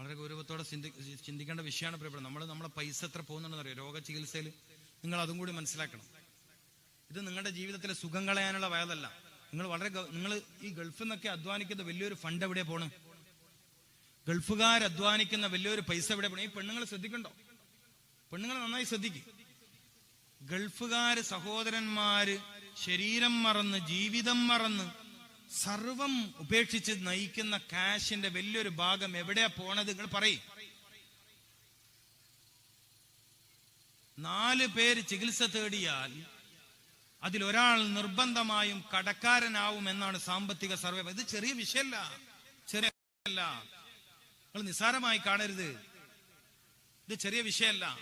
വളരെ ഗൗരവത്തോടെ ചിന്തി ചിന്തിക്കേണ്ട വിഷയമാണ് പ്രിയപ്പെട്ടത് നമ്മൾ നമ്മളെ പൈസ എത്ര പോകുന്നുണ്ടെന്ന് അറിയാം രോഗ ചികിത്സയിൽ നിങ്ങൾ അതും കൂടി മനസ്സിലാക്കണം. ഇത് നിങ്ങളുടെ ജീവിതത്തിലെ സുഖം കളയാനുള്ള വയതല്ല. നിങ്ങൾ വളരെ നിങ്ങൾ ഈ ഗൾഫിൽ നിന്നൊക്കെ അധ്വാനിക്കുന്ന വലിയൊരു ഫണ്ട് എവിടെ പോണ്? ഗൾഫുകാർ അധ്വാനിക്കുന്ന വലിയൊരു പൈസ എവിടെ പോണു? ഈ പെണ്ണുങ്ങൾ ശ്രദ്ധിക്കണ്ടോ? പെണ്ണുങ്ങൾ നന്നായി ശ്രദ്ധിക്കും. ഗൾഫുകാര് സഹോദരന്മാര് ശരീരം മറന്ന് ജീവിതം മറന്ന് സർവം ഉപേക്ഷിച്ച് നയിക്കുന്ന കാശിന്റെ വലിയൊരു ഭാഗം എവിടെയാ പോണത് നിങ്ങൾ പറയും. നാല് പേര് ചികിത്സ തേടിയാൽ അതിലൊരാൾ നിർബന്ധമായും കടക്കാരനാവും എന്നാണ് സാമ്പത്തിക സർവേ. ഇത് ചെറിയ വിഷയമല്ല ചെറിയ അല്ല നിങ്ങൾ നിസ്സാരമായി കാണരുത്. ഇത് ചെറിയ വിഷയമല്ല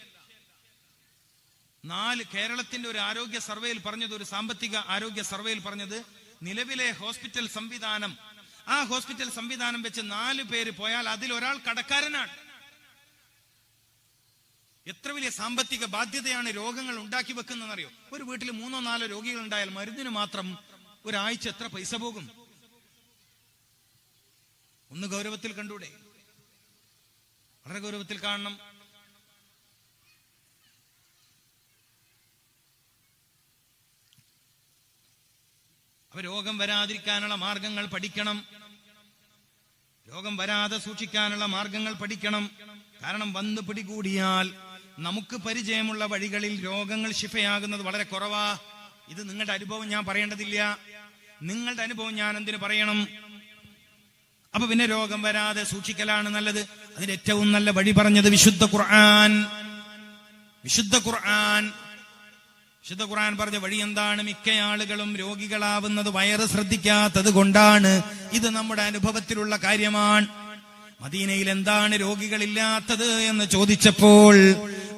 നാല് കേരളത്തിന്റെ ഒരു ആരോഗ്യ സർവേയിൽ പറഞ്ഞത് ഒരു സാമ്പത്തിക ആരോഗ്യ സർവേയിൽ പറഞ്ഞത് നിലവിലെ ഹോസ്പിറ്റൽ സംവിധാനം ആ ഹോസ്പിറ്റൽ സംവിധാനം വെച്ച് നാല് പേര് പോയാൽ അതിൽ ഒരാൾ കടക്കാരനാണ്. എത്ര വലിയ സാമ്പത്തിക ബാധ്യതയാണ് രോഗങ്ങൾ ഉണ്ടാക്കി വെക്കുന്നതെന്നറിയോ? ഒരു വീട്ടിൽ മൂന്നോ നാലോ രോഗികൾ ഉണ്ടായാൽ മരുന്നിന് മാത്രം ഒരാഴ്ച എത്ര പൈസ പോകും? ഒന്ന് ഗൗരവത്തിൽ കണ്ടൂടെ? വളരെ ഗൗരവത്തിൽ കാണണം. അപ്പൊ രോഗം വരാതിരിക്കാനുള്ള മാർഗങ്ങൾ പഠിക്കണം. രോഗം വരാതെ സൂക്ഷിക്കാനുള്ള മാർഗങ്ങൾ പഠിക്കണം. കാരണം വന്ന് പിടികൂടിയാൽ നമുക്ക് പരിചയമുള്ള വഴികളിൽ രോഗങ്ങൾ ശിഫയാകുന്നത് വളരെ കുറവാ. ഇത് നിങ്ങളുടെ അനുഭവം ഞാൻ പറയേണ്ടതില്ല. നിങ്ങളുടെ അനുഭവം ഞാൻ എന്തിനു പറയണം? അപ്പൊ പിന്നെ രോഗം വരാതെ സൂക്ഷിക്കലാണ് നല്ലത്. അതിന് ഏറ്റവും നല്ല വഴി പറഞ്ഞത് വിശുദ്ധ ഖുർആൻ. വിശുദ്ധ ഖുർആൻ വിശുദ്ധ ഖുറാൻ പറഞ്ഞ വഴി എന്താണ് മിക്ക ആളുകളും രോഗികളാവുന്നത് വയറ് ശ്രദ്ധിക്കാത്തത് കൊണ്ടാണ്. ഇത് നമ്മുടെ അനുഭവത്തിലുള്ള കാര്യമാണ്. മദീനയിൽ എന്താണ് രോഗികളില്ലാത്തത് എന്ന് ചോദിച്ചപ്പോൾ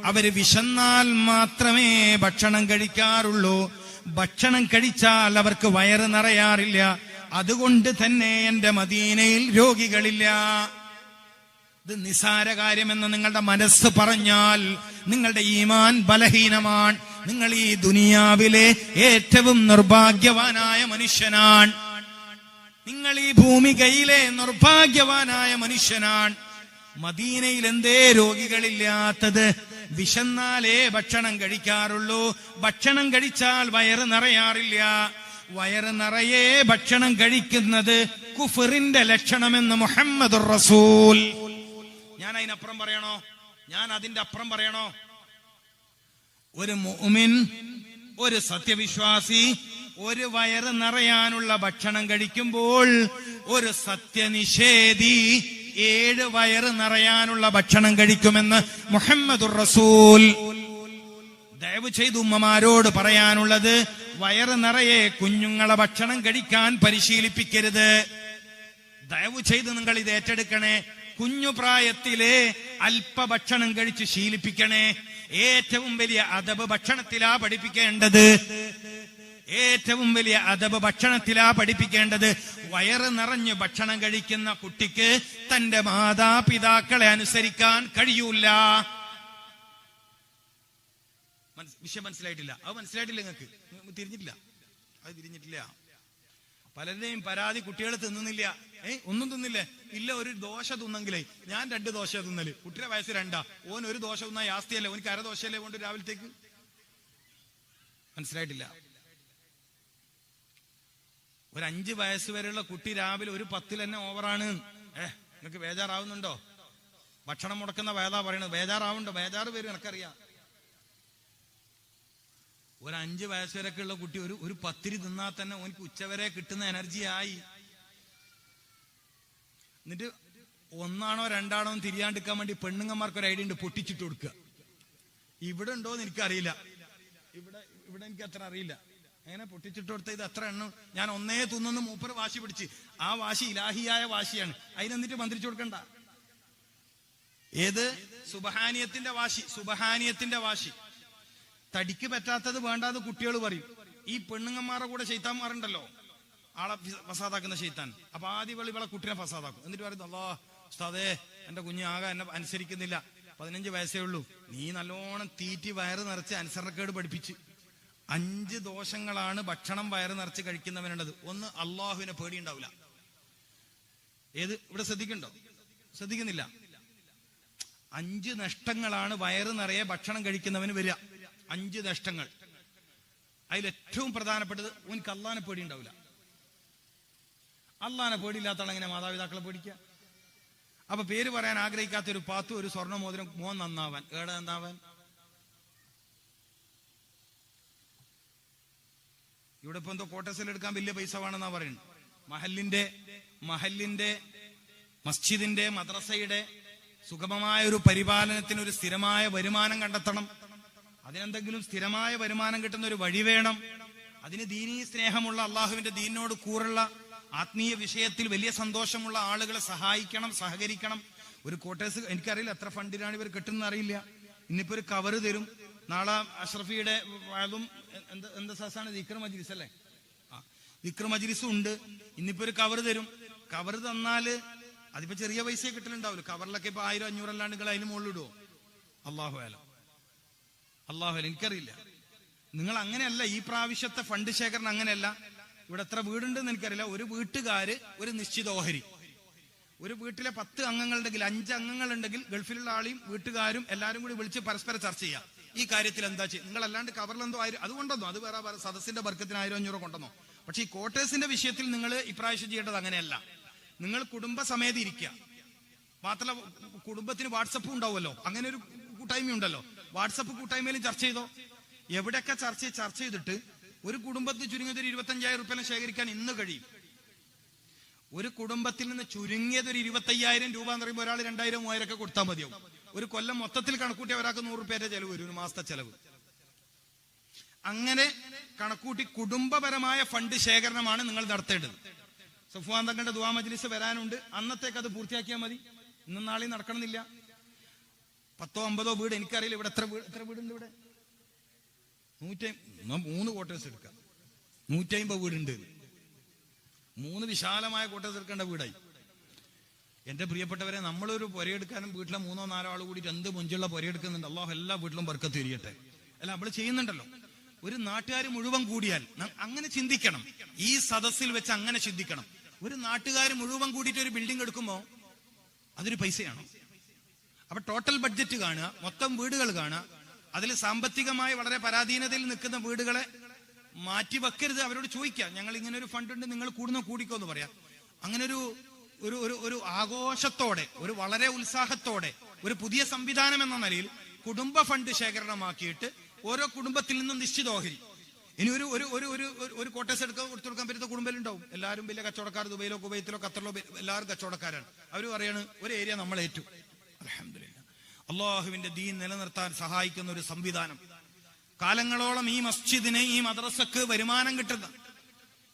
അവർ വിശന്നാൽ മാത്രമേ ഭക്ഷണം കഴിക്കാറുള്ളൂ. ഭക്ഷണം കഴിച്ചാൽ അവർക്ക് വയറ് നിറയാറില്ല. അതുകൊണ്ട് തന്നെ എന്റെ മദീനയിൽ രോഗികളില്ല. ഇത് നിസാര കാര്യമെന്ന് നിങ്ങളുടെ മനസ്സ് പറഞ്ഞാൽ നിങ്ങളുടെ ഈമാൻ ബലഹീനമാണ്. നിങ്ങൾ ഈ ദുനിയാവിലെ ഏറ്റവും നിർഭാഗ്യവാനായ മനുഷ്യനാണ്. നിങ്ങൾ ഈ ഭൂമികയിലെ നിർഭാഗ്യവാനായ മനുഷ്യനാണ്. മദീനയിൽ എന്തേ രോഗികളില്ലാത്തത്? വിശന്നാലേ ഭക്ഷണം കഴിക്കാറുള്ളൂ. ഭക്ഷണം കഴിച്ചാൽ വയറ് നിറയാറില്ല. വയറ് നിറയെ ഭക്ഷണം കഴിക്കുന്നത് കുഫറിന്റെ ലക്ഷണമെന്ന് മുഹമ്മദ് റസൂൽ. ഞാൻ അതിനപ്പുറം പറയണോ? ഞാൻ അതിന്റെ അപ്പുറം പറയണോ? ഒരു മുഅ്മിൻ ഒരു സത്യവിശ്വാസി ഒരു വയറ് നിറയാനുള്ള ഭക്ഷണം കഴിക്കുമ്പോൾ ഒരു സത്യനിഷേധി ഏഴ് വയറ് നിറയാനുള്ള ഭക്ഷണം കഴിക്കുമെന്ന് മുഹമ്മദുർ റസൂൽ. ദയവ് ചെയ്ത് ഉമ്മമാരോട് പറയാനുള്ളത് വയറ് നിറയെ കുഞ്ഞുങ്ങളെ ഭക്ഷണം കഴിക്കാൻ പരിശീലിപ്പിക്കരുത്. ദയവ് ചെയ്ത് നിങ്ങൾ ഇത് ഏറ്റെടുക്കണേ കുഞ്ഞു പ്രായത്തിലെ അല്പഭക്ഷണം കഴിച്ച് ശീലിപ്പിക്കണേ. ഏറ്റവും വലിയ അതബ് ഭക്ഷണത്തിലാ പഠിപ്പിക്കേണ്ടത്? ഏറ്റവും വലിയ അതബ് ഭക്ഷണത്തിലാ പഠിപ്പിക്കേണ്ടത്? വയറ് നിറഞ്ഞ് ഭക്ഷണം കഴിക്കുന്ന കുട്ടിക്ക് തന്റെ മാതാപിതാക്കളെ അനുസരിക്കാൻ കഴിയൂല. വിഷയം മനസ്സിലായിട്ടില്ല. അത് മനസ്സിലായിട്ടില്ല നിങ്ങൾക്ക്? തിരിഞ്ഞിട്ടില്ല. അത് തിരിഞ്ഞിട്ടില്ല. പലരുടെയും പരാതി കുട്ടികൾ തിന്നുന്നില്ല. ഏ ഒന്നും തിന്നില്ലേ? ഇല്ല ഒരു ദോശ തിന്നെങ്കിലേ. ഞാൻ രണ്ട് ദോശ തിന്നൽ. കുട്ടിയുടെ വയസ്സ് രണ്ടാ. ഓൻ ഒരു ദോശ തിന്നാ യാസ്തിയല്ലേ? ഓനിക്ക് അര ദോശയല്ലേ കൊണ്ട് രാവിലത്തേക്ക്? മനസ്സിലായിട്ടില്ല. ഒരു അഞ്ച് വയസ്സ് വരെയുള്ള കുട്ടി രാവിലെ ഒരു പത്തിൽ തന്നെ ഓവറാണ്. ഏ നിങ്ങൾക്ക് ബേജാറാവുന്നുണ്ടോ? ഭക്ഷണം മുടക്കുന്ന വേദാ പറയണത്. ബേജാറാവുണ്ടോ ബേജാറ് പേര് എനിക്കറിയാം. ഒരു അഞ്ച് വയസ്സ് വരെയൊക്കെ ഉള്ള കുട്ടി ഒരു ഒരു പത്തിരി തിന്നാൽ തന്നെ ഓനിക്ക് ഉച്ചവരെ കിട്ടുന്ന എനർജി ആയി. എന്നിട്ട് ഒന്നാണോ രണ്ടാണോ എന്ന് തിരിയാണ്ടിരിക്കാൻ വേണ്ടി പെണ്ണുങ്ങന്മാർക്ക് ഒരു ഐഡിയ ഉണ്ട് പൊട്ടിച്ചിട്ട് കൊടുക്കുക ഇവിടെ ഉണ്ടോ എന്ന് എനിക്കറിയില്ല. ഇവിടെ ഇവിടെ എനിക്ക് അത്ര അറിയില്ല. അങ്ങനെ പൊട്ടിച്ചിട്ട് കൊടുത്ത ഇത് അത്ര എണ്ണം ഞാൻ ഒന്നേ തിന്നു മൂപ്പർ വാശി പിടിച്ച്. ആ വാശി ഇലാഹിയായ വാശിയാണ്. അതിനെന്നിട്ട് മന്ത്രിച്ചു കൊടുക്കണ്ട. ഏത്? സുബഹാനിയത്തിന്റെ വാശി സുബഹാനിയത്തിന്റെ വാശി. തടിക്ക് പറ്റാത്തത് വേണ്ടാന്ന് കുട്ടികൾ പറയും. ഈ പെണ്ണുങ്ങന്മാരുടെ കൂടെ ചെയ്ത്താന്മാരുണ്ടല്ലോ ആളെ ഫസാദാക്കുന്ന ഷെയ്ത്താൻ അപ്പൊ ആദ്യ വെളി ഇവളെ കുട്ടിനെ ഫസാദാക്കും. എന്നിട്ട് പറയുന്നു അല്ലോ ഉസ്താദേ എന്റെ കുഞ്ഞ് ആകെ എന്നെ അനുസരിക്കുന്നില്ല. പതിനഞ്ച് വയസ്സേ ഉള്ളൂ. നീ നല്ലോണം തീറ്റി വയറ് നിറച്ച് അനുസരണക്കേട് പഠിപ്പിച്ച്. അഞ്ച് ദോഷങ്ങളാണ് ഭക്ഷണം വയറ് നിറച്ച് കഴിക്കുന്നവനുള്ളത് ഒന്ന് അള്ളാഹുവിനെ പേടിയുണ്ടാവില്ല. ഏത്? ഇവിടെ ശ്രദ്ധിക്കണ്ടോ? ശ്രദ്ധിക്കുന്നില്ല. അഞ്ച് നഷ്ടങ്ങളാണ് വയറ് നിറയെ ഭക്ഷണം കഴിക്കുന്നവന് വരിക. അഞ്ച് നഷ്ടങ്ങൾ. അതിൽ ഏറ്റവും പ്രധാനപ്പെട്ടത് ഓനിക്ക് അള്ളാഹിനെ പേടി ഉണ്ടാവില്ല അള്ളാനെ പേടിയില്ലാത്ത ആളെങ്ങനെ മാതാപിതാക്കളെ പേടിക്കുക? അപ്പൊ പേര് പറയാൻ ആഗ്രഹിക്കാത്ത ഒരു പാത്തു ഒരു സ്വർണ മോതിരം മോൻ നന്നാവാൻ. ഏടെ നന്നാവാൻ? ഇവിടെ ഇപ്പൊ എന്തോ കോട്ടസിൽ എടുക്കാൻ വലിയ പൈസ വേണമെന്നാ പറയുന്നത്. മഹലിന്റെ മഹലിന്റെ മസ്ജിദിന്റെ മദ്രസയുടെ സുഗമമായ ഒരു പരിപാലനത്തിന് ഒരു സ്ഥിരമായ വരുമാനം കണ്ടെത്തണം. അതിനെന്തെങ്കിലും സ്ഥിരമായ വരുമാനം കിട്ടുന്ന ഒരു വഴി വേണം. അതിന് ദീനീ സ്നേഹമുള്ള അള്ളാഹുവിന്റെ ദീനിനോട് കൂറുള്ള ആത്മീയ വിഷയത്തിൽ വലിയ സന്തോഷമുള്ള ആളുകളെ സഹായിക്കണം സഹകരിക്കണം. ഒരു കോട്ടേഴ്സ് എനിക്കറിയില്ല എത്ര ഫണ്ടിനാണ് ഇവർ കിട്ടുന്ന അറിയില്ല. ഇന്നിപ്പോ ഒരു കവറ് തരും. നാളെ അഷ്റഫിയുടെ അതും എന്താ എന്താ സസാണ്? മജ്ലിസ് അല്ലേ? ദിക്ർ മജ്ലിസും ഉണ്ട്. ഇന്നിപ്പോ ഒരു കവർ തരും. കവർ തന്നാൽ അതിപ്പോ ചെറിയ പൈസ കിട്ടലുണ്ടാവില്ല. കവറിലൊക്കെ ഇപ്പൊ ആയിരം അഞ്ഞൂറ് അല്ലാണ്ട് നിങ്ങൾ അതിന് മുകളിൽ ഇടുവോ? അള്ളാഹു അല. അള്ളാഹു അല. എനിക്കറിയില്ല. നിങ്ങൾ അങ്ങനെയല്ല ഈ പ്രാവശ്യത്തെ ഫണ്ട് ശേഖരണം അങ്ങനെയല്ല. ഇവിടെ എത്ര വീടുണ്ടെന്ന് എനിക്കറിയില്ല. ഒരു വീട്ടുകാര് ഒരു നിശ്ചിത ഓഹരി. ഒരു വീട്ടിലെ പത്ത് അംഗങ്ങളുണ്ടെങ്കിൽ അഞ്ച് അംഗങ്ങൾ ഉണ്ടെങ്കിൽ ഗൾഫിലുള്ള ആളെയും വീട്ടുകാരും എല്ലാവരും കൂടി വിളിച്ച് പരസ്പരം ചർച്ച ചെയ്യാം. ഈ കാര്യത്തിൽ എന്താ ചെയ്യും നിങ്ങൾ അല്ലാണ്ട് കവറിലെന്തോ ആയിരം അത് കൊണ്ടുവന്നോ അത് വേറെ സദസ്സിന്റെ വർക്കത്തിന് ആയിരം അഞ്ഞൂറ് കൊണ്ടുവന്നോ പക്ഷെ ഈ കോട്ടേഴ്സിന്റെ വിഷയത്തിൽ നിങ്ങൾ ഇപ്രാവശ്യം ചെയ്യേണ്ടത് അങ്ങനെയല്ല. നിങ്ങൾ കുടുംബസമേതം ഇരിക്കുക മാത്രമല്ല കുടുംബത്തിന് വാട്സപ്പ് ഉണ്ടാവുമല്ലോ. അങ്ങനെ ഒരു കൂട്ടായ്മ ഉണ്ടല്ലോ വാട്സപ്പ് കൂട്ടായ്മയിലും ചർച്ച ചെയ്തോ? എവിടെയൊക്കെ ചർച്ച ചർച്ച ചെയ്തിട്ട് ഒരു കുടുംബത്തിൽ ചുരുങ്ങിയത് ഒരു ഇരുപത്തഞ്ചായിരം റുപ്യ ശേഖരിക്കാൻ ഇന്ന് കഴിയും. ഒരു കുടുംബത്തിൽ നിന്ന് ചുരുങ്ങിയത് ഒരു ഇരുപത്തയ്യായിരം രൂപ എന്ന് പറയുമ്പോൾ ഒരാൾ രണ്ടായിരം മൂവായിരം ഒക്കെ കൊടുത്താൽ മതിയാവും. ഒരു കൊല്ലം മൊത്തത്തിൽ കണക്കൂട്ടി ഒരാൾക്ക് നൂറ് രൂപയുടെ ചെലവ് വരും ഒരു മാസത്തെ ചെലവ്. അങ്ങനെ കണക്കൂട്ടി കുടുംബപരമായ ഫണ്ട് ശേഖരണമാണ് നിങ്ങൾ നടത്തേണ്ടത്. സുഫാൻ തങ്ങളുടെ ദുവാ മജ്ലിസ് വരാനുണ്ട്. അന്നത്തേക്ക് അത് പൂർത്തിയാക്കിയാൽ മതി. ഇന്നും നാളെയും നടക്കണമെന്നില്ല. പത്തോ അമ്പതോ വീട് എനിക്കറിയില്ല. ഇവിടെ എത്ര വീട് എത്ര വീടുണ്ട് ഇവിടെ? നൂറ്റി മൂന്ന് ക്വാർട്ടേഴ്സ് എടുക്കാം. നൂറ്റി അമ്പത് വീടുണ്ട്. മൂന്ന് വിശാലമായ ക്വാർട്ടേഴ്സ് എടുക്കേണ്ട വീടായി. എന്റെ പ്രിയപ്പെട്ടവരെ നമ്മളൊരു പുരയെടുക്കാനും വീട്ടിലെ മൂന്നോ നാലോ ആൾ കൂടി രണ്ട് മുഞ്ചുള്ള പുരയെടുക്കുന്നുണ്ട്. അള്ളാഹു എല്ലാ വീട്ടിലും ബർക്കത്ത് തിരിയട്ടെ അല്ല നമ്മൾ ചെയ്യുന്നുണ്ടല്ലോ. ഒരു നാട്ടുകാർ മുഴുവൻ കൂടിയാൽ അങ്ങനെ ചിന്തിക്കണം. ഈ സദസ്സിൽ വെച്ച് അങ്ങനെ ചിന്തിക്കണം. ഒരു നാട്ടുകാർ മുഴുവൻ കൂടിയിട്ട് ഒരു ബിൽഡിംഗ് എടുക്കുമ്പോ അതൊരു പൈസയാണോ? അപ്പൊ ടോട്ടൽ ബഡ്ജറ്റ് കാണുക മൊത്തം വീടുകൾ കാണുക അതിൽ സാമ്പത്തികമായി വളരെ പരാധീനതയിൽ നിൽക്കുന്ന വീടുകളെ മാറ്റി വെക്കരുത് അവരോട് ചോദിക്കാം ഞങ്ങൾ ഇങ്ങനെ ഒരു ഫണ്ട് ഉണ്ട് നിങ്ങൾ കൂടുന്ന കൂടിക്കോ എന്ന് പറയാം. അങ്ങനെ ഒരു ഒരു ഒരു ഒരു ആഘോഷത്തോടെ ഒരു വളരെ ഉത്സാഹത്തോടെ ഒരു പുതിയ സംവിധാനം എന്ന നിലയിൽ കുടുംബ ഫണ്ട് ശേഖരണമാക്കിയിട്ട് ഓരോ കുടുംബത്തിൽ നിന്നും നിശ്ചിത ഓഹരി ഇനി ഒരു ഒരു ഒരു ഒരു ഒരു- കോട്ടേഴ്സ് എടുക്കാൻ കൊടുത്തു കൊടുക്കാൻ പറ്റുന്ന കുടുംബത്തിലുണ്ടാവും. എല്ലാവരും വലിയ കച്ചവടക്കാർ ദുബൈയിലോ കുബൈത്തിലോ ഖത്തറിലോ എല്ലാവരും കച്ചവടക്കാരാണ്. അവർ പറയാണ് ഒരു ഏരിയ നമ്മൾ ഏറ്റു അൽഹംദുലില്ലാ അള്ളാഹുവിന്റെ ദീൻ നിലനിർത്താൻ സഹായിക്കുന്ന ഒരു സംവിധാനം. കാലങ്ങളോളം ഈ മസ്ജിദിന് ഈ മദ്രസക്ക് വരുമാനം കിട്ടുന്ന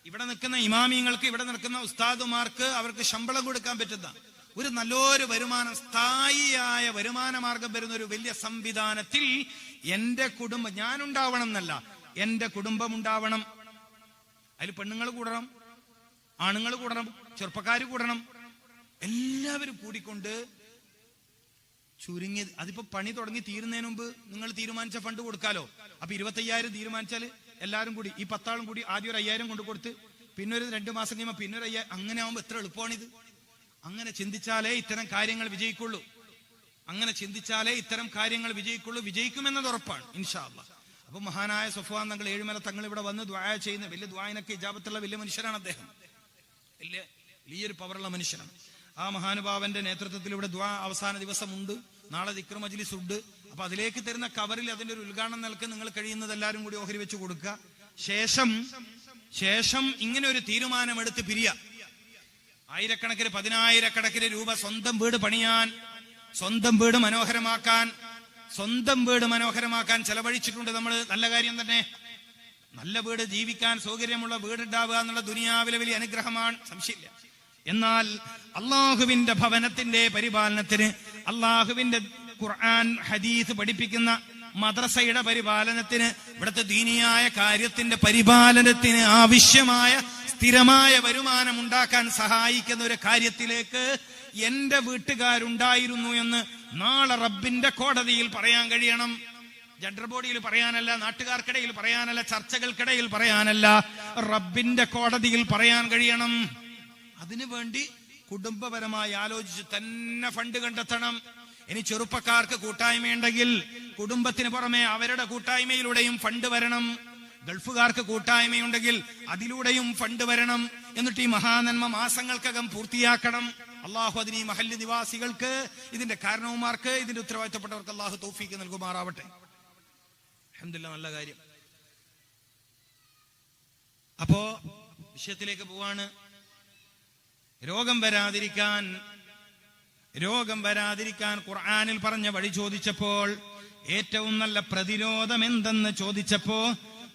ഇവിടെ നിൽക്കുന്ന ഇമാമിങ്ങൾക്ക് ഇവിടെ നിൽക്കുന്ന ഉസ്താദുമാർക്ക് അവർക്ക് ശമ്പളം കൊടുക്കാൻ പറ്റുന്ന ഒരു നല്ലൊരു വരുമാനം സ്ഥായിയായ വരുമാന മാർഗം വരുന്ന ഒരു വലിയ സംവിധാനത്തിൽ എന്റെ കുടുംബം ഞാനുണ്ടാവണം എന്നല്ല എന്റെ കുടുംബം ഉണ്ടാവണം. അതിൽ പെണ്ണുങ്ങൾ കൂടണം ആണുങ്ങൾ കൂടണം ചെറുപ്പക്കാർ കൂടണം എല്ലാവരും കൂടിക്കൊണ്ട് ചുരുങ്ങിയത് അതിപ്പോ പണി തുടങ്ങി തീരുന്നതിന് മുമ്പ് നിങ്ങൾ തീരുമാനിച്ച ഫണ്ട് കൊടുക്കാലോ? അപ്പൊ ഇരുപത്തയ്യായിരം തീരുമാനിച്ചാൽ എല്ലാവരും കൂടി ഈ പത്താളും കൂടി ആദ്യം ഒരു അയ്യായിരം കൊണ്ട് കൊടുത്ത് പിന്നെ ഒരു രണ്ടു മാസം കഴിയുമ്പോൾ പിന്നെ ഒരു അയ്യായിരം അങ്ങനെ ആവുമ്പോൾ എത്ര എളുപ്പമാണിത്? അങ്ങനെ ചിന്തിച്ചാലേ ഇത്തരം കാര്യങ്ങൾ വിജയിക്കുള്ളൂ. അങ്ങനെ ചിന്തിച്ചാലേ ഇത്തരം കാര്യങ്ങൾ വിജയിക്കുള്ളൂ. വിജയിക്കുമെന്നത് ഉറപ്പാണ് ഇൻഷാല്ല അപ്പൊ മഹാനായ സുഫാൻ തങ്ങൾ ഏഴുമല തങ്ങൾ ഇവിടെ വന്ന് ദ്വായ ചെയ്യുന്ന വലിയ ദ്വായനൊക്കെ ഇജാപത്തുള്ള വലിയ മനുഷ്യരാണ് അദ്ദേഹം. വലിയ വലിയൊരു പവറുള്ള മനുഷ്യനാണ്. ആ മഹാനുഭാവന്റെ നേതൃത്വത്തിൽ ഇവിടെ ദ്വാ അവസാന ദിവസമുണ്ട്. നാളെ ദിക്ർ മജ്ലിസ് ഉണ്ട് അപ്പൊ അതിലേക്ക് തരുന്ന കവറിൽ അതിന്റെ ഒരു ഉദ്ഘാടനം നിലയ്ക്ക് നിങ്ങൾ കഴിയുന്നത് എല്ലാവരും കൂടി ഓഹരി വെച്ച് കൊടുക്കുക. ശേഷം ശേഷം ഇങ്ങനെ ഒരു തീരുമാനമെടുത്ത് പിരിയ. ആയിരക്കണക്കിന് പതിനായിരക്കണക്കിന് രൂപ സ്വന്തം വീട് പണിയാൻ സ്വന്തം വീട് മനോഹരമാക്കാൻ സ്വന്തം വീട് മനോഹരമാക്കാൻ ചെലവഴിച്ചിട്ടുണ്ട് നമ്മൾ നല്ല കാര്യം തന്നെ. നല്ല വീട് ജീവിക്കാൻ സൗകര്യമുള്ള വീടുണ്ടാവുക എന്നുള്ള ദുനിയാവിലെ വലിയ അനുഗ്രഹമാണ്. സംശയമില്ല. എന്നാൽ അള്ളാഹുവിന്റെ ഭവനത്തിന്റെ പരിപാലനത്തിന് അള്ളാഹുവിന്റെ ഖുർആൻ ഹദീസ് പഠിപ്പിക്കുന്ന മദ്രസയുടെ പരിപാലനത്തിന് ഇവിടുത്തെ ദീനിയായ കാര്യത്തിന്റെ പരിപാലനത്തിന് ആവശ്യമായ സ്ഥിരമായ വരുമാനം ഉണ്ടാക്കാൻ സഹായിക്കുന്ന ഒരു കാര്യത്തിലേക്ക് എന്റെ വീട്ടുകാരുണ്ടായിരുന്നു എന്ന് നാളെ റബ്ബിന്റെ കോടതിയിൽ പറയാൻ കഴിയണം. ജഡർ ബോഡിയിൽ പറയാനല്ല നാട്ടുകാർക്കിടയിൽ പറയാനല്ല ചർച്ചകൾക്കിടയിൽ പറയാനല്ല റബ്ബിന്റെ കോടതിയിൽ പറയാൻ കഴിയണം. അതിനു വേണ്ടി കുടുംബപരമായി ആലോചിച്ച് തന്നെ ഫണ്ട് കണ്ടെത്തണം. ഇനി ചെറുപ്പക്കാർക്ക് കൂട്ടായ്മയുണ്ടെങ്കിൽ കുടുംബത്തിന് പുറമെ അവരുടെ കൂട്ടായ്മയിലൂടെയും ഫണ്ട് വരണം. ഗൾഫുകാർക്ക് കൂട്ടായ്മയുണ്ടെങ്കിൽ അതിലൂടെയും ഫണ്ട് വരണം. എന്നിട്ട് ഈ മഹാനന്മ മാസങ്ങൾക്കകം പൂർത്തിയാക്കണം. അള്ളാഹു അതിന് ഈ മഹല്ല് നിവാസികൾക്ക് ഇതിന്റെ കാരണവന്മാർക്ക് ഇതിന്റെ ഉത്തരവാദിത്തപ്പെട്ടവർക്ക് അള്ളാഹു തോഫിക്ക് നൽകുമാറാവട്ടെ. അൽഹംദുലില്ലാ നല്ല കാര്യം. അപ്പോ വിഷയത്തിലേക്ക് പോവാണ്. രോഗം വരാതിരിക്കാൻ രോഗം വരാതിരിക്കാൻ ഖുർആാനിൽ പറഞ്ഞ വഴി ചോദിച്ചപ്പോൾ ഏറ്റവും നല്ല പ്രതിരോധം എന്തെന്ന് ചോദിച്ചപ്പോ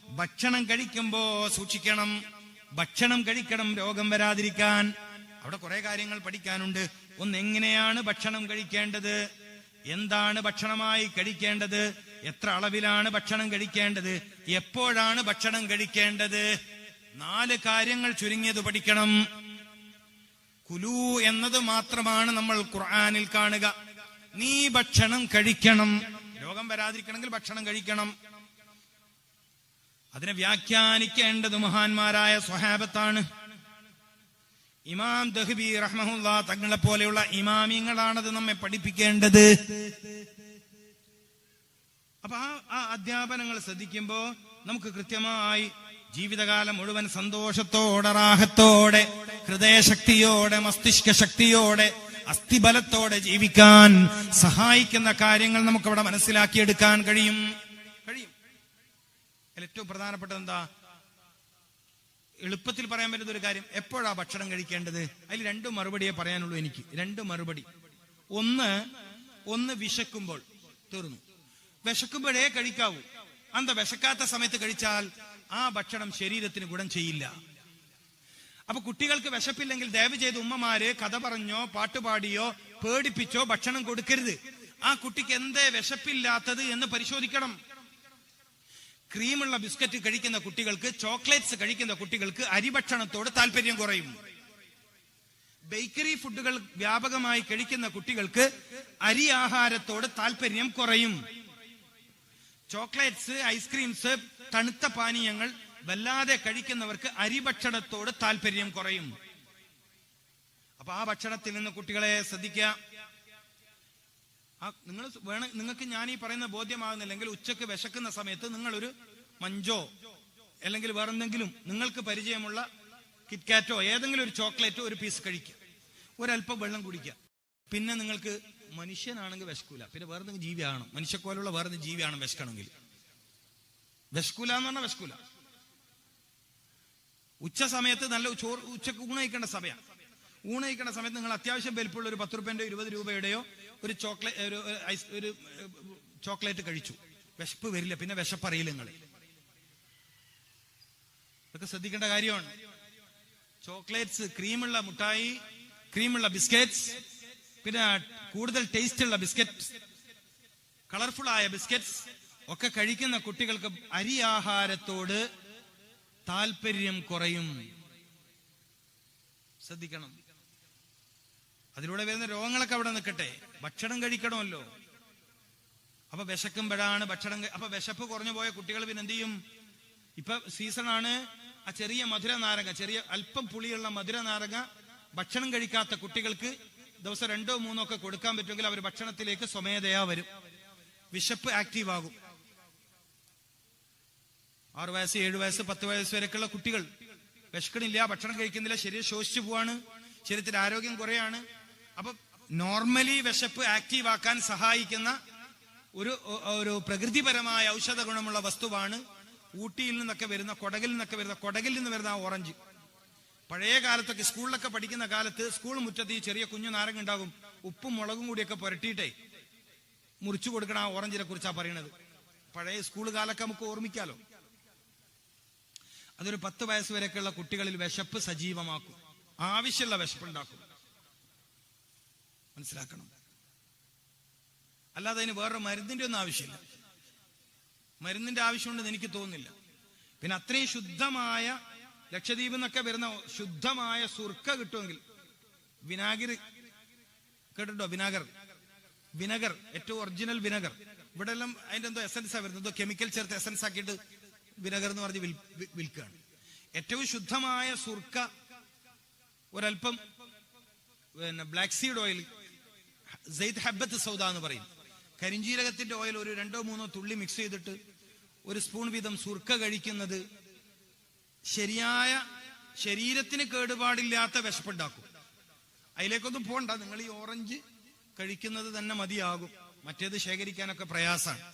ഭക്ഷണം കഴിക്കുമ്പോ സൂക്ഷിക്കണം ഭക്ഷണം കഴിക്കണം രോഗം വരാതിരിക്കാൻ. അവിടെ കുറെ കാര്യങ്ങൾ പഠിക്കാനുണ്ട്. ഒന്ന് എങ്ങനെയാണ് ഭക്ഷണം കഴിക്കേണ്ടത്? എന്താണ് ഭക്ഷണമായി കഴിക്കേണ്ടത്? എത്ര അളവിലാണ് ഭക്ഷണം കഴിക്കേണ്ടത്? എപ്പോഴാണ് ഭക്ഷണം കഴിക്കേണ്ടത്? നാല് കാര്യങ്ങൾ ചുരുങ്ങിയത് പഠിക്കണം. കുലു എന്നത് മാത്രമാണ് നമ്മൾ ഖുർആാനിൽ കാണുക. നീ ഭക്ഷണം കഴിക്കണം. രോഗം വരാതിരിക്കണമെങ്കിൽ ഭക്ഷണം കഴിക്കണം. അതിനെ വ്യാഖ്യാനിക്കേണ്ടത് മഹാന്മാരായ സ്വഹാബത്താണ്. ഇമാം ദഹബി റഹ്മുല്ല തങ്ങളെ പോലെയുള്ള ഇമാമിങ്ങളാണത് നമ്മെ പഠിപ്പിക്കേണ്ടത്. അപ്പൊ ആ അധ്യാപനങ്ങൾ ശ്രദ്ധിക്കുമ്പോ നമുക്ക് കൃത്യമായി ജീവിതകാലം മുഴുവൻ സന്തോഷത്തോടെ റാഹത്തോടെ ഹൃദയശക്തിയോടെ മസ്തിഷ്ക ശക്തിയോടെ അസ്ഥിബലത്തോടെ ജീവിക്കാൻ സഹായിക്കുന്ന കാര്യങ്ങൾ നമുക്കവിടെ മനസ്സിലാക്കിയെടുക്കാൻ കഴിയും. കഴിയും. ഏറ്റവും പ്രധാനപ്പെട്ടത് എന്താ? എളുപ്പത്തിൽ പറയാൻ പറ്റുന്ന ഒരു കാര്യം എപ്പോഴാ ഭക്ഷണം കഴിക്കേണ്ടത്? അതിൽ രണ്ട് മറുപടിയെ പറയാനുള്ളൂ എനിക്ക്. രണ്ട് മറുപടി. ഒന്ന് ഒന്ന് വിശക്കുമ്പോൾ തീർന്നു. വിശക്കുമ്പോഴേ കഴിക്കാവൂ. അന്ത വിശക്കാത്ത സമയത്ത് കഴിച്ചാൽ ആ ഭക്ഷണം ശരീരത്തിന് ഗുണം ചെയ്യില്ല. അപ്പൊ കുട്ടികൾക്ക് വിശപ്പില്ലെങ്കിൽ ദയവ് ചെയ്ത് ഉമ്മമാര് കഥ പറഞ്ഞോ പാട്ടുപാടിയോ പേടിപ്പിച്ചോ ഭക്ഷണം കൊടുക്കരുത്. ആ കുട്ടിക്ക് എന്തേ വിശപ്പില്ലാത്തത് എന്ന് പരിശോധിക്കണം. ക്രീമുള്ള ബിസ്ക്കറ്റ് കഴിക്കുന്ന കുട്ടികൾക്ക് ചോക്ലേറ്റ്സ് കഴിക്കുന്ന കുട്ടികൾക്ക് അരിഭക്ഷണത്തോട് താല്പര്യം കുറയും. ബേക്കറി ഫുഡുകൾ വ്യാപകമായി കഴിക്കുന്ന കുട്ടികൾക്ക് അരി ആഹാരത്തോട് താല്പര്യം കുറയും. ചോക്ലേറ്റ്സ് ഐസ്ക്രീംസ് തണുത്ത പാനീയങ്ങൾ വല്ലാതെ കഴിക്കുന്നവർക്ക് അരിഭക്ഷണത്തോട് താല്പര്യം കുറയും. അപ്പൊ ആ ഭക്ഷണത്തിൽ നിന്ന് കുട്ടികളെ ശ്രദ്ധിക്കുക. ആ നിങ്ങൾ വേണം നിങ്ങൾക്ക് ഞാൻ ഈ പറയുന്ന ബോധ്യമാകുന്നില്ലെങ്കിൽ ഉച്ചയ്ക്ക് വിശക്കുന്ന സമയത്ത് നിങ്ങളൊരു മഞ്ചോ അല്ലെങ്കിൽ വേറെന്തെങ്കിലും നിങ്ങൾക്ക് പരിചയമുള്ള കിറ്റ്കാറ്റോ ഏതെങ്കിലും ഒരു ചോക്ലേറ്റോ ഒരു പീസ് കഴിക്കുക. ഒരല്പം വെള്ളം കുടിക്കുക. പിന്നെ നിങ്ങൾക്ക് മനുഷ്യനാണെങ്കിൽ വിശക്കൂല. പിന്നെ വേറെ ജീവിയാണ് മനുഷ്യക്കോലുള്ള വേറെ ജീവിയാണ് വിശക്കണമെങ്കിൽ? വിശക്കൂല എന്ന് പറഞ്ഞാൽ വിശക്കൂല. ഉച്ച സമയത്ത് നല്ല ചോറ് ഉച്ചയ്ക്ക് ഊണയിക്കേണ്ട സമയമാണ് സമയം. ഊണ് സമയത്ത് നിങ്ങൾ അത്യാവശ്യം വലിപ്പമുള്ള ഒരു പത്ത് റുപ്യന്റെയോ ഇരുപത് രൂപയുടെയോ ഒരു ചോക്ലേറ്റ് ഒരു ഐസ് ഒരു ചോക്ലേറ്റ് കഴിച്ചു. വിശപ്പ് വരില്ല. പിന്നെ വിശപ്പറിയില്ല നിങ്ങൾ ഇതൊക്കെ ശ്രദ്ധിക്കേണ്ട കാര്യമാണ്. ചോക്ലേറ്റ്സ് ക്രീമുള്ള മുട്ടായി ക്രീമുള്ള ബിസ്ക്കറ്റ്സ് പിന്നെ കൂടുതൽ ടേസ്റ്റ് ഉള്ള ബിസ്ക്കറ്റ് കളർഫുൾ ആയ ബിസ്ക്കറ്റ്സ് ഒക്കെ കഴിക്കുന്ന കുട്ടികൾക്ക് അരി ആഹാരത്തോട് താല്പര്യം കുറയും. ശ്രദ്ധിക്കണം. അതിലൂടെ വരുന്ന രോഗങ്ങളൊക്കെ അവിടെ നിൽക്കട്ടെ. ഭക്ഷണം കഴിക്കണമല്ലോ. അപ്പൊ വിശക്കുമ്പോഴാണ് ഭക്ഷണം അപ്പൊ വിശപ്പ് കുറഞ്ഞു പോയ കുട്ടികൾ പിന്നെ എന്ത് ചെയ്യും? ഇപ്പൊ സീസണാണ് ആ ചെറിയ മധുര നാരങ്ങ ചെറിയ അല്പം പുളിയുള്ള മധുര നാരങ്ങ ഭക്ഷണം കഴിക്കാത്ത കുട്ടികൾക്ക് ദിവസം രണ്ടോ മൂന്നോ ഒക്കെ കൊടുക്കാൻ പറ്റുമെങ്കിൽ അവർ ഭക്ഷണത്തിലേക്ക് സ്വമേധയാ വരും. വിശപ്പ് ആക്റ്റീവ് ആകും ആറു വയസ്സ് ഏഴു വയസ്സ് പത്ത് വയസ്സ് വരെയൊക്കെയുള്ള കുട്ടികൾ വിശക്കണില്ല ഭക്ഷണം കഴിക്കുന്നില്ല ശരീരം ശോഷിച്ചു പോവാണ് ശരീരത്തിൽ ആരോഗ്യം കുറയാണ്. അപ്പൊ നോർമലി വിശപ്പ് ആക്റ്റീവ് ആക്കാൻ സഹായിക്കുന്ന ഒരു ഒരു പ്രകൃതിപരമായ ഔഷധ ഗുണമുള്ള വസ്തുവാണ് ഊട്ടിയിൽ നിന്നൊക്കെ വരുന്ന കൊടകിൽ നിന്നൊക്കെ വരുന്ന കൊടകിൽ നിന്ന് വരുന്ന ആ ഓറഞ്ച്. പഴയ കാലത്തൊക്കെ സ്കൂളിലൊക്കെ പഠിക്കുന്ന കാലത്ത് സ്കൂൾ മുറ്റത്ത് ഈ ചെറിയ കുഞ്ഞു നാരങ്ങ ഉണ്ടാകും ഉപ്പും മുളകും കൂടിയൊക്കെ പുരട്ടിയിട്ടേ മുറിച്ചു കൊടുക്കണ ആ ഓറഞ്ചിനെ കുറിച്ചാ പറയണത്. പഴയ സ്കൂൾ കാലൊക്കെ നമുക്ക് ഓർമ്മിക്കാലോ? അതൊരു പത്ത് വയസ്സ് വരെയൊക്കെയുള്ള കുട്ടികളിൽ വിശപ്പ് സജീവമാക്കും. ആവശ്യമുള്ള വിശപ്പുണ്ടാക്കും. മനസ്സിലാക്കണം? അല്ലാതെ അതിന് വേറൊരു മരുന്നിന്റെ ഒന്നും ആവശ്യമില്ല. മരുന്നിന്റെ ആവശ്യമുണ്ടെന്ന് എനിക്ക് തോന്നുന്നില്ല. പിന്നെ അത്രയും ശുദ്ധമായ ലക്ഷദ്വീപിൽ നിന്നൊക്കെ വരുന്ന ശുദ്ധമായ സുർക്ക കിട്ടുമെങ്കിൽ വിനാഗിരി കേട്ടിട്ടോ വിനാഗർ. വിനഗർ ഏറ്റവും ഒറിജിനൽ വിനഗർ. ഇവിടെ എല്ലാം അതിന്റെ എന്തോ എസൻസാ വരുന്നത്. കെമിക്കൽ ചേർത്ത് എസൻസ് ആക്കിയിട്ട് വിനഗർ എന്ന് പറഞ്ഞ് വിൽക്കുകയാണ്. ഏറ്റവും ശുദ്ധമായ സുർക്ക ഒരല്പം പിന്നെ ബ്ലാക്ക് സീഡ് ഓയിൽ സെയ്ദ് ഹബത്ത് സൗദ എന്ന് പറയും. കരിഞ്ജീരകത്തിന്റെ ഓയിൽ ഒരു രണ്ടോ മൂന്നോ തുള്ളി മിക്സ് ചെയ്തിട്ട് ഒരു സ്പൂൺ വീതം സുർക്ക കഴിക്കുന്നത് ശരിയായ ശരീരത്തിന് കേടുപാടില്ലാത്ത വിശപ്പുണ്ടാക്കും. അതിലേക്കൊന്നും പോണ്ട. നിങ്ങൾ ഈ ഓറഞ്ച് കഴിക്കുന്നത് തന്നെ മതിയാകും. മറ്റേത് ശേഖരിക്കാനൊക്കെ പ്രയാസമാണ്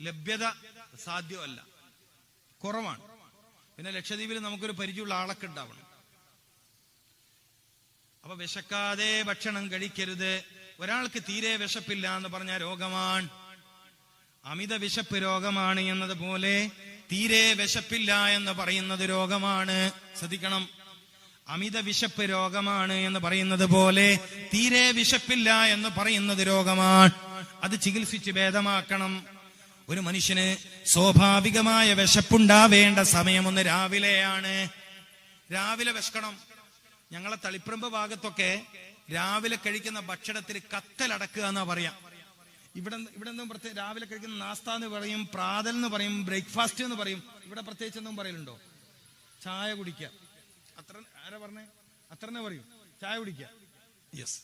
ലഭ്യത സാധ്യമല്ല. കുറവാണ്. പിന്നെ ലക്ഷദ്വീപിൽ നമുക്കൊരു പരിചയമുള്ള ആളൊക്കെ ഉണ്ടാവണം. അപ്പൊ വിശക്കാതെ ഭക്ഷണം കഴിക്കരുത്. ഒരാൾക്ക് തീരെ വിശപ്പില്ല എന്ന് പറഞ്ഞ രോഗമാണ്. അമിത വിശപ്പ് രോഗമാണ് എന്നതുപോലെ തീരെ വിശപ്പില്ല എന്ന് പറയുന്നത് രോഗമാണ്. ശ്രദ്ധിക്കണം. അമിത വിശപ്പ് രോഗമാണ് എന്ന് പറയുന്നത് പോലെ തീരെ വിശപ്പില്ല എന്ന് പറയുന്നത് രോഗമാണ്. അത് ചികിത്സിച്ച് ഭേദമാക്കണം. ഒരു മനുഷ്യന് സ്വാഭാവികമായ വിശപ്പുണ്ടാവേണ്ട സമയമൊന്ന് രാവിലെയാണ്. രാവിലെ വിശക്കണം. ഞങ്ങളെ തളിപ്പറമ്പ് ഭാഗത്തൊക്കെ രാവിലെ കഴിക്കുന്ന ഭക്ഷണത്തിൽ കത്തലടക്കുക എന്നാ പറയാം. ഇവിടെ ഇവിടെ നിന്നും പ്രത്യേക രാവിലെ കഴിക്കുന്ന നാസ്ത എന്ന് പറയും പ്രാതൽ എന്ന് പറയും ബ്രേക്ക്ഫാസ്റ്റ് എന്ന് പറയും. ഇവിടെ പ്രത്യേകിച്ച് എന്തും പറയലുണ്ടോ? ചായ കുടിക്കുക അത്ര ആരാ പറഞ്ഞേ? അത്ര തന്നെ പറയും. ചായ കുടിക്കുക യെസ്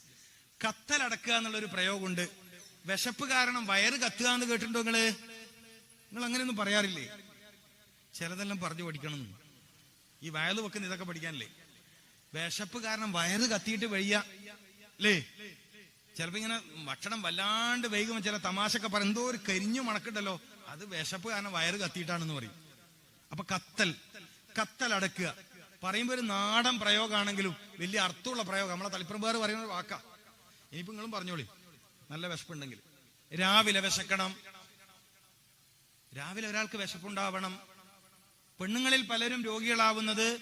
കത്തലടക്കുക എന്നുള്ള ഒരു പ്രയോഗമുണ്ട്. വിശപ്പ് കാരണം വയറ് കത്തുക എന്ന് കേട്ടിട്ടുണ്ടോ നിങ്ങൾ? നിങ്ങൾ അങ്ങനെയൊന്നും പറയാറില്ലേ? ചിലതെല്ലാം പറഞ്ഞു പഠിക്കണം. ഈ വയറ് വെക്കുന്ന ഇതൊക്കെ പഠിക്കാനല്ലേ? വിശപ്പ് കാരണം വയറ് കത്തിയിട്ട് വയ്യ. അല്ലേ ചിലപ്പോ ഇങ്ങനെ ഭക്ഷണം വല്ലാണ്ട് വൈകുമ്പോൾ ചില തമാശക്കെ പറയും. എന്തോ ഒരു കരിഞ്ഞു മണക്കുണ്ടല്ലോ. അത് വിശപ്പ് കാരണം വയറ് കത്തിയിട്ടാണെന്ന് പറയും. അപ്പൊ കത്തൽ കത്തൽ അടക്കുക. പറയുമ്പോ ഒരു നാടൻ പ്രയോഗമാണെങ്കിലും വലിയ അർത്ഥമുള്ള പ്രയോഗം. നമ്മളെ തളിപ്പുറമ്പേർ പറയുന്ന ഒരു വാക്കാ. ഇനിയിപ്പോ നിങ്ങളും പറഞ്ഞോളി. നല്ല വിശപ്പുണ്ടെങ്കിൽ. രാവിലെ വിശക്കണം. രാവിലെ ഒരാൾക്ക് വിശപ്പുണ്ടാവണം. പെണ്ണുങ്ങളിൽ പലരും രോഗികളാവുന്നത്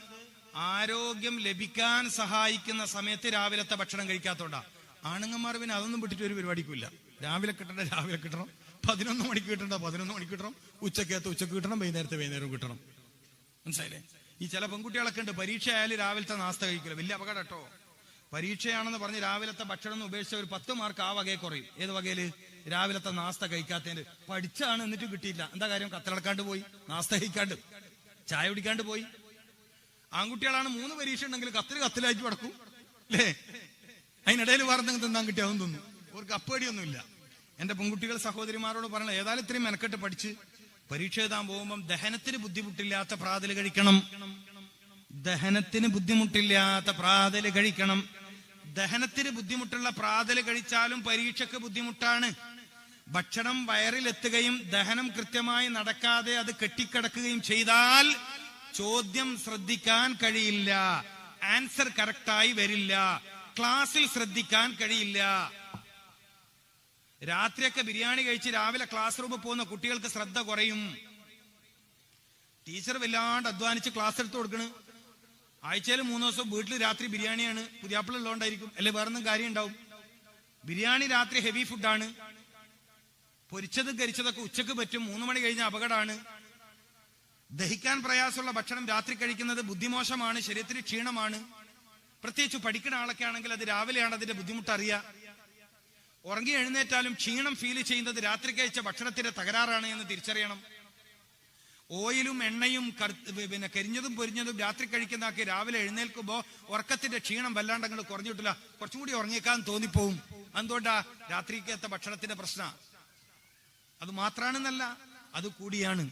ആരോഗ്യം ലഭിക്കാൻ സഹായിക്കുന്ന സമയത്ത് രാവിലത്തെ ഭക്ഷണം കഴിക്കാത്തോണ്ടാ. ആണുങ്ങന്മാർ പിന്നെ അതൊന്നും വിട്ടിട്ട് ഒരു പരിപാടിക്കില്ല രാവിലെ കിട്ടണ്ട രാവിലെ കിട്ടണം. പതിനൊന്ന് മണിക്ക് കിട്ടണ്ട പതിനൊന്ന് മണിക്ക് കിട്ടണം. ഉച്ചക്കകത്ത് ഉച്ചയ്ക്ക് കിട്ടണം വൈകുന്നേരത്തെ വൈകുന്നേരം കിട്ടണം. മനസ്സിലായില്ലേ? ഈ ചില പെൺകുട്ടികളൊക്കെ ഉണ്ട്. പരീക്ഷ ആയാലും രാവിലത്തെ നാസ്ത കഴിക്കില്ല. വലിയ അപകടം കേട്ടോ. പരീക്ഷയാണെന്ന് പറഞ്ഞ് രാവിലത്തെ ഭക്ഷണം ഉപേക്ഷിച്ച ഒരു പത്ത് മാർക്ക് ആ വകയെ കുറയും. ഏത് വകയിൽ? രാവിലത്തെ നാസ്ത കഴിക്കാത്തതിന്. പഠിച്ചാണ് എന്നിട്ട് കിട്ടിയില്ല. എന്താ കാര്യം? കത്തിളക്കാണ്ട് പോയി. നാസ്ത കഴിക്കാണ്ട്. ചായ കുടിക്കാണ്ട് പോയി. ആൺകുട്ടികളാണ് മൂന്ന് പരീക്ഷ ഉണ്ടെങ്കിൽ കത്തിൽ കത്തിലാക്കി കിടക്കും അല്ലേ? അതിനിടയിൽ വേറെന്തെങ്കിലും തിന്നാൻ അതൊന്നും തോന്നുന്നു അവർക്ക് അപ്പേടിയൊന്നുമില്ല. എന്റെ പെൺകുട്ടികൾ സഹോദരിമാരോട് പറഞ്ഞു ഏതായാലും ഇത്രയും മെനക്കെട്ട് പഠിച്ച് പരീക്ഷ എഴുതാൻ പോകുമ്പോൾ ദഹനത്തിന് ബുദ്ധിമുട്ടില്ലാത്ത പ്രാതൽ കഴിക്കണം. ദഹനത്തിന് ബുദ്ധിമുട്ടില്ലാത്ത പ്രാതൽ കഴിക്കണം. ദഹനത്തിന് ബുദ്ധിമുട്ടുള്ള പ്രാതൽ കഴിച്ചാലും പരീക്ഷയ്ക്ക് ബുദ്ധിമുട്ടാണ്. ഭക്ഷണം വയറിലെത്തുകയും ദഹനം കൃത്യമായി നടക്കാതെ അത് കെട്ടിക്കിടക്കുകയും ചെയ്താൽ ചോദ്യം ശ്രദ്ധിക്കാൻ കഴിയില്ല. ആൻസർ കറക്റ്റായി വരില്ല. ക്ലാസ്സിൽ ശ്രദ്ധിക്കാൻ കഴിയില്ല. രാത്രിയൊക്കെ ബിരിയാണി കഴിച്ച് രാവിലെ ക്ലാസ് റൂമിൽ പോകുന്ന കുട്ടികൾക്ക് ശ്രദ്ധ കുറയും. ടീച്ചർ വല്ലാണ്ട് അധ്വാനിച്ച് ക്ലാസ് എടുത്ത് കൊടുക്കണ്. ആഴ്ചയിൽ മൂന്ന് ദിവസം വീട്ടിൽ രാത്രി ബിരിയാണിയാണ്. പുതിയാപ്പിള ഉള്ളതുകൊണ്ടായിരിക്കും. അല്ലെ വേറൊന്നും കാര്യം ഉണ്ടാവും. ബിരിയാണി രാത്രി ഹെവി ഫുഡാണ്. പൊരിച്ചതും കരിച്ചതൊക്കെ ഉച്ചയ്ക്ക് പറ്റും. മൂന്ന് മണി കഴിഞ്ഞ അപകടമാണ്. ദഹിക്കാൻ പ്രയാസമുള്ള ഭക്ഷണം രാത്രി കഴിക്കുന്നത് ബുദ്ധിമോശമാണ്. ശരീരത്തിന് ക്ഷീണമാണ്. പ്രത്യേകിച്ച് പഠിക്കുന്ന ആളൊക്കെ ആണെങ്കിൽ അത് രാവിലെയാണ് അതിന്റെ ബുദ്ധിമുട്ട് അറിയുക ഉറങ്ങി എഴുന്നേറ്റാലും ക്ഷീണം ഫീൽ ചെയ്യുന്നത് രാത്രി കഴിച്ച ഭക്ഷണത്തിന്റെ തകരാറാണ് എന്ന് തിരിച്ചറിയണം. ഓയിലും എണ്ണയും പിന്നെ കരിഞ്ഞതും പൊരിഞ്ഞതും രാത്രി കഴിക്കുന്നതാക്കി രാവിലെ എഴുന്നേൽക്കുമ്പോ ഉറക്കത്തിന്റെ ക്ഷീണം വല്ലാണ്ട് അങ്ങോട്ട് കുറഞ്ഞിട്ടില്ല. കുറച്ചും കൂടി ഉറങ്ങിയേക്കാൻ തോന്നിപ്പോവും. എന്തുകൊണ്ടാ? രാത്രിക്കത്തെ ഭക്ഷണത്തിന്റെ പ്രശ്ന. അത് മാത്രാണെന്നല്ല അത് കൂടിയാണ്.